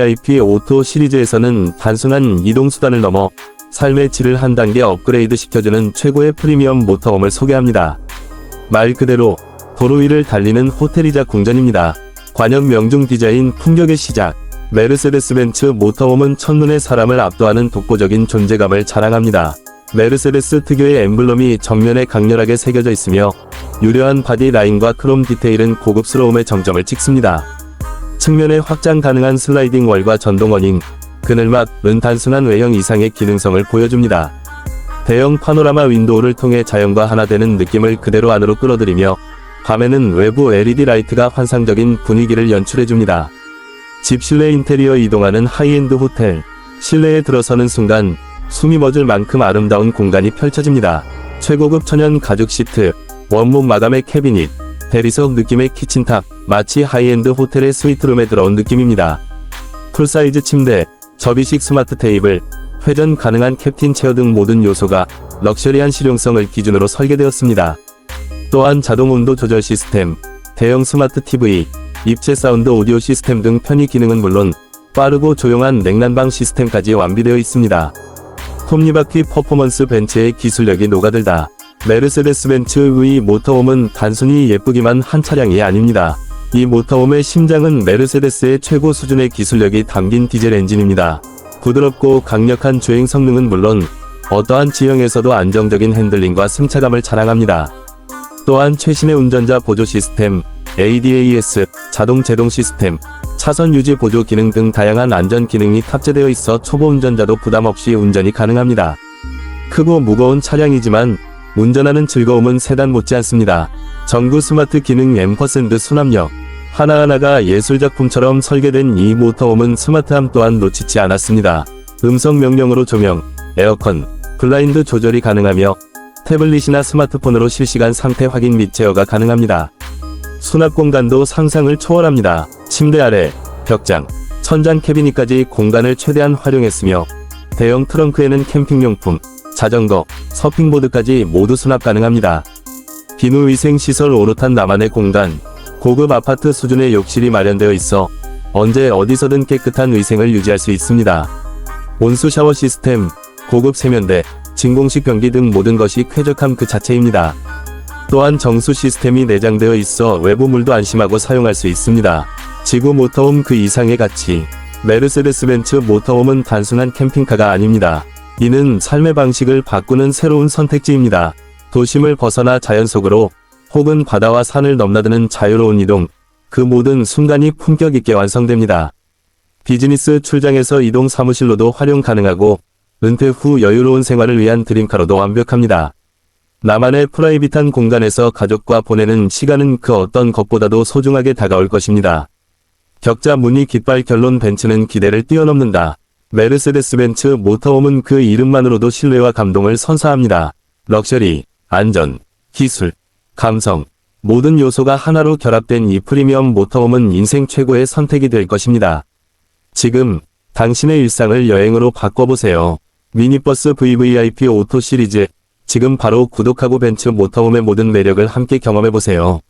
VVIP 오토 시리즈에서는 단순한 이동수단을 넘어 삶의 질을 한 단계 업그레이드 시켜주는 최고의 프리미엄 모터홈을 소개합니다. 말 그대로 도로 위를 달리는 호텔이자 궁전입니다. 관역 명중 디자인 풍격의 시작. 메르세데스 벤츠 모터홈은 첫눈에 사람을 압도하는 독보적인 존재감을 자랑합니다. 메르세데스 특유의 엠블럼이 정면에 강렬하게 새겨져 있으며 유려한 바디 라인과 크롬 디테일은 고급스러움의 정점을 찍습니다. 측면에 확장 가능한 슬라이딩 월과 전동 어닝, 그늘막은 단순한 외형 이상의 기능성을 보여줍니다. 대형 파노라마 윈도우를 통해 자연과 하나 되는 느낌을 그대로 안으로 끌어들이며 밤에는 외부 LED 라이트가 환상적인 분위기를 연출해줍니다. 집 실내 인테리어 이동하는 하이엔드 호텔. 실내에 들어서는 순간 숨이 멎을 만큼 아름다운 공간이 펼쳐집니다. 최고급 천연 가죽 시트, 원목 마감의 캐비닛, 대리석 느낌의 키친탑, 마치 하이엔드 호텔의 스위트룸에 들어온 느낌입니다. 풀사이즈 침대, 접이식 스마트 테이블, 회전 가능한 캡틴 체어 등 모든 요소가 럭셔리한 실용성을 기준으로 설계되었습니다. 또한 자동 온도 조절 시스템, 대형 스마트 TV, 입체 사운드 오디오 시스템 등 편의 기능은 물론 빠르고 조용한 냉난방 시스템까지 완비되어 있습니다. 톱니바퀴 퍼포먼스 벤츠의 기술력이 녹아들다. 메르세데스 벤츠의 모터홈은 단순히 예쁘기만 한 차량이 아닙니다. 이 모터홈의 심장은 메르세데스의 최고 수준의 기술력이 담긴 디젤 엔진입니다. 부드럽고 강력한 주행 성능은 물론 어떠한 지형에서도 안정적인 핸들링과 승차감을 자랑합니다. 또한 최신의 운전자 보조 시스템, ADAS, 자동 제동 시스템, 차선 유지 보조 기능 등 다양한 안전 기능이 탑재되어 있어 초보 운전자도 부담 없이 운전이 가능합니다. 크고 무거운 차량이지만 운전하는 즐거움은 세단 못지않습니다. 전구 스마트 기능 앰퍼샌드 수납력 하나하나가 예술작품처럼 설계된 이 모터홈은 스마트함 또한 놓치지 않았습니다. 음성 명령으로 조명, 에어컨, 블라인드 조절이 가능하며 태블릿이나 스마트폰으로 실시간 상태 확인 및 제어가 가능합니다. 수납 공간도 상상을 초월합니다. 침대 아래, 벽장, 천장 캐비닛까지 공간을 최대한 활용했으며 대형 트렁크에는 캠핑용품, 자전거, 서핑보드까지 모두 수납 가능합니다. 비누위생시설 오롯한 나만의 공간, 고급 아파트 수준의 욕실이 마련되어 있어 언제 어디서든 깨끗한 위생을 유지할 수 있습니다. 온수 샤워 시스템, 고급 세면대, 진공식 변기 등 모든 것이 쾌적함 그 자체입니다. 또한 정수 시스템이 내장되어 있어 외부 물도 안심하고 사용할 수 있습니다. 지구 모터홈 그 이상의 가치. 메르세데스 벤츠 모터홈은 단순한 캠핑카가 아닙니다. 이는 삶의 방식을 바꾸는 새로운 선택지입니다. 도심을 벗어나 자연 속으로 혹은 바다와 산을 넘나드는 자유로운 이동, 그 모든 순간이 품격 있게 완성됩니다. 비즈니스 출장에서 이동 사무실로도 활용 가능하고 은퇴 후 여유로운 생활을 위한 드림카로도 완벽합니다. 나만의 프라이빗한 공간에서 가족과 보내는 시간은 그 어떤 것보다도 소중하게 다가올 것입니다. 격자 무늬 깃발 결론 벤츠는 기대를 뛰어넘는다. 메르세데스 벤츠 모터홈은 그 이름만으로도 신뢰와 감동을 선사합니다. 럭셔리, 안전, 기술, 감성, 모든 요소가 하나로 결합된 이 프리미엄 모터홈은 인생 최고의 선택이 될 것입니다. 지금 당신의 일상을 여행으로 바꿔보세요. 미니버스 VVIP 오토 시리즈 지금 바로 구독하고 벤츠 모터홈의 모든 매력을 함께 경험해보세요.